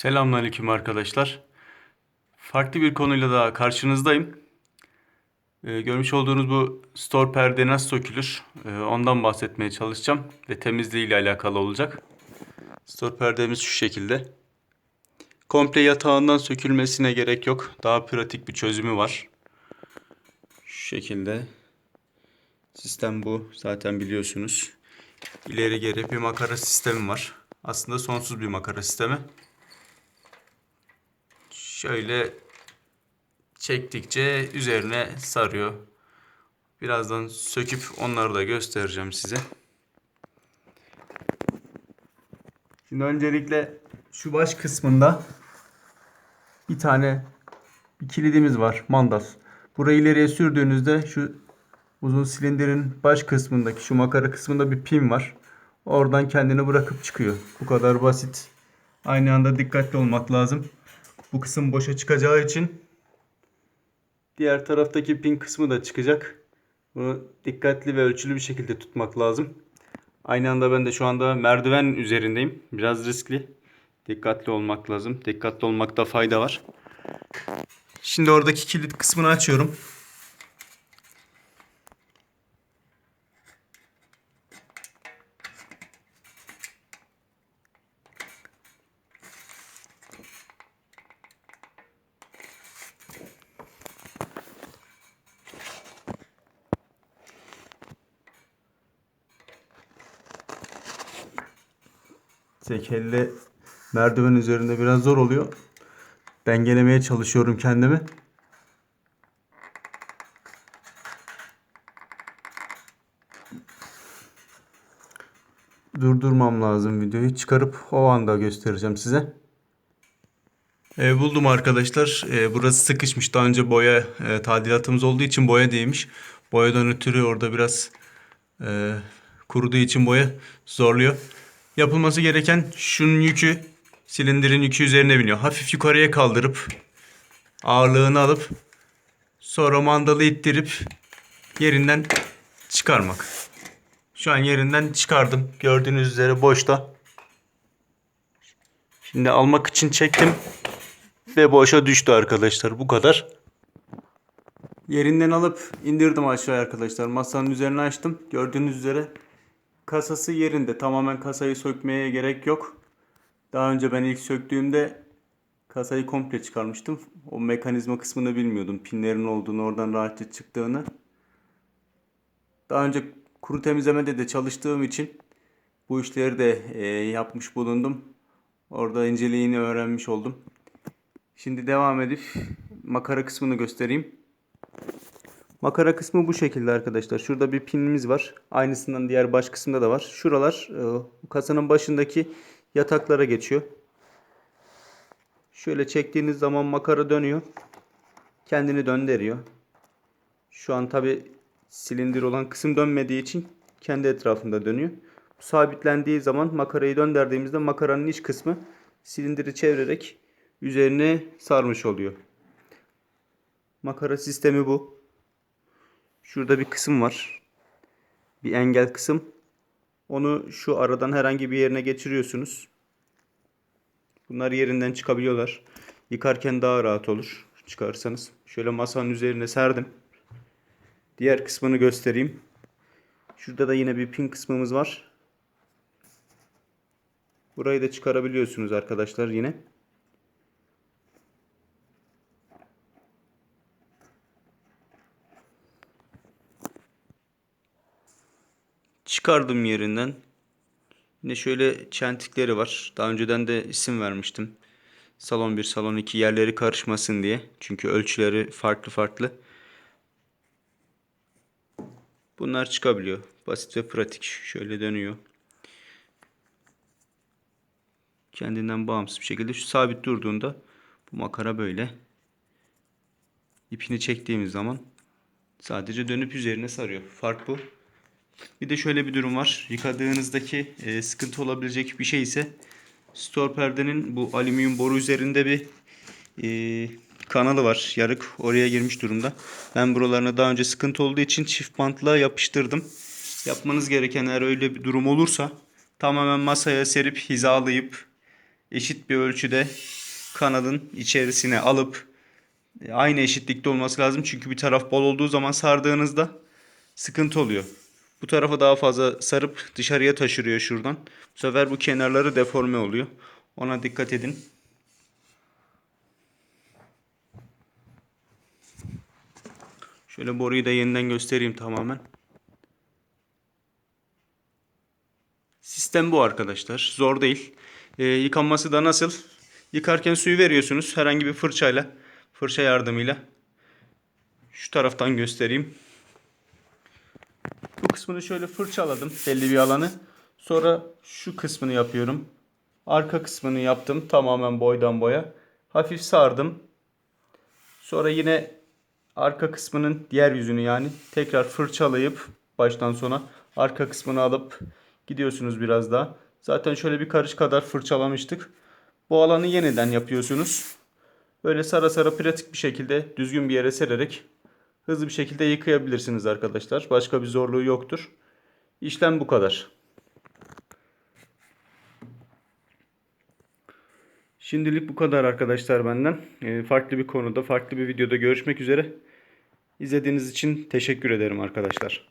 Selamünaleyküm arkadaşlar. Farklı bir konuyla daha karşınızdayım. Ee, görmüş olduğunuz bu store perde nasıl sökülür? Ee, ondan bahsetmeye çalışacağım ve temizliği ile alakalı olacak. Store perdemiz şu şekilde. Komple yatağından sökülmesine gerek yok. Daha pratik bir çözümü var. Şu şekilde. Sistem bu. Zaten biliyorsunuz. İleri geri bir makara sistemi var. Aslında sonsuz bir makara sistemi. Şöyle çektikçe üzerine sarıyor. Birazdan söküp onları da göstereceğim size. Şimdi öncelikle şu baş kısmında bir tane bir kilidimiz var. Mandas. Burayı ileriye sürdüğünüzde şu uzun silindirin baş kısmındaki şu makara kısmında bir pin var. Oradan kendini bırakıp çıkıyor. Bu kadar basit. Aynı anda dikkatli olmak lazım. Bu kısım boşa çıkacağı için diğer taraftaki pin kısmı da çıkacak. Bunu dikkatli ve ölçülü bir şekilde tutmak lazım. Aynı anda ben de şu anda merdiven üzerindeyim. Biraz riskli. Dikkatli olmak lazım. Dikkatli olmakta fayda var. Şimdi oradaki kilit kısmını açıyorum. Tek elle merdiven üzerinde biraz zor oluyor. Dengelemeye çalışıyorum kendimi. Durdurmam lazım videoyu. Çıkarıp o anda göstereceğim size. E, buldum arkadaşlar. E, burası sıkışmış. Daha önce boya e, tadilatımız olduğu için boya değmiş. Boyadan ötürü orada biraz e, kuruduğu için boya zorluyor. Yapılması gereken şunun yükü silindirin yükü üzerine biniyor. Hafif yukarıya kaldırıp ağırlığını alıp sonra mandalı ittirip yerinden çıkarmak. Şu an yerinden çıkardım. Gördüğünüz üzere boşta. Şimdi almak için çektim ve boşa düştü arkadaşlar. Bu kadar. Yerinden alıp indirdim aşağıya arkadaşlar. Masanın üzerine açtım. Gördüğünüz üzere kasası yerinde. Tamamen kasayı sökmeye gerek yok. Daha önce ben ilk söktüğümde kasayı komple çıkarmıştım. O mekanizma kısmını bilmiyordum. Pinlerin olduğunu, oradan rahatça çıktığını. Daha önce kuru temizlemede de çalıştığım için bu işleri de e, yapmış bulundum. Orada inceliğini öğrenmiş oldum. Şimdi devam edip makara kısmını göstereyim. Makara kısmı bu şekilde arkadaşlar. Şurada bir pinimiz var. Aynısından diğer baş kısımda da var. Şuralar e, kasanın başındaki yataklara geçiyor. Şöyle çektiğiniz zaman makara dönüyor. Kendini döndürüyor. Şu an tabi silindir olan kısım dönmediği için kendi etrafında dönüyor. Sabitlendiği zaman makarayı döndürdüğümüzde makaranın iç kısmı silindiri çevirerek üzerine sarmış oluyor. Makara sistemi bu. Şurada bir kısım var. Bir engel kısım. Onu şu aradan herhangi bir yerine geçiriyorsunuz. Bunlar yerinden çıkabiliyorlar. Yıkarken daha rahat olur çıkarsanız. Şöyle masanın üzerine serdim. Diğer kısmını göstereyim. Şurada da yine bir pin kısmımız var. Burayı da çıkarabiliyorsunuz arkadaşlar yine. Çıkardım yerinden. Yine şöyle çentikleri var. Daha önceden de isim vermiştim. Salon 1, salon 2 yerleri karışmasın diye. Çünkü ölçüleri farklı farklı. Bunlar çıkabiliyor. Basit ve pratik. Şöyle dönüyor. Kendinden bağımsız bir şekilde şu sabit durduğunda bu makara böyle. İpini çektiğimiz zaman sadece dönüp üzerine sarıyor. Fark bu. Bir de şöyle bir durum var. Yıkadığınızdaki e, sıkıntı olabilecek bir şey ise store perdenin bu alüminyum boru üzerinde bir e, kanalı var. Yarık oraya girmiş durumda. Ben buralarına daha önce sıkıntı olduğu için çift bantla yapıştırdım. Yapmanız gereken eğer öyle bir durum olursa tamamen masaya serip hizalayıp eşit bir ölçüde kanadın içerisine alıp e, aynı eşitlikte olması lazım. Çünkü bir taraf bol olduğu zaman sardığınızda sıkıntı oluyor. Bu tarafa daha fazla sarıp dışarıya taşırıyor şuradan. Bu sefer bu kenarları deforme oluyor. Ona dikkat edin. Şöyle boruyu da yeniden göstereyim tamamen. Sistem bu arkadaşlar. Zor değil. Ee, yıkanması da nasıl? Yıkarken suyu veriyorsunuz herhangi bir fırçayla, fırça yardımıyla. Şu taraftan göstereyim. Kısmını şöyle fırçaladım belli bir alanı. Sonra şu kısmını yapıyorum. Arka kısmını yaptım tamamen boydan boya. Hafif sardım. Sonra yine arka kısmının diğer yüzünü yani tekrar fırçalayıp baştan sona arka kısmını alıp gidiyorsunuz biraz daha. Zaten şöyle bir karış kadar fırçalamıştık. Bu alanı yeniden yapıyorsunuz. Böyle sara sara pratik bir şekilde düzgün bir yere sererek hızlı bir şekilde yıkayabilirsiniz arkadaşlar. Başka bir zorluğu yoktur. İşlem bu kadar. Şimdilik bu kadar arkadaşlar benden. Ee, Farklı bir konuda, farklı bir videoda görüşmek üzere. İzlediğiniz için teşekkür ederim arkadaşlar.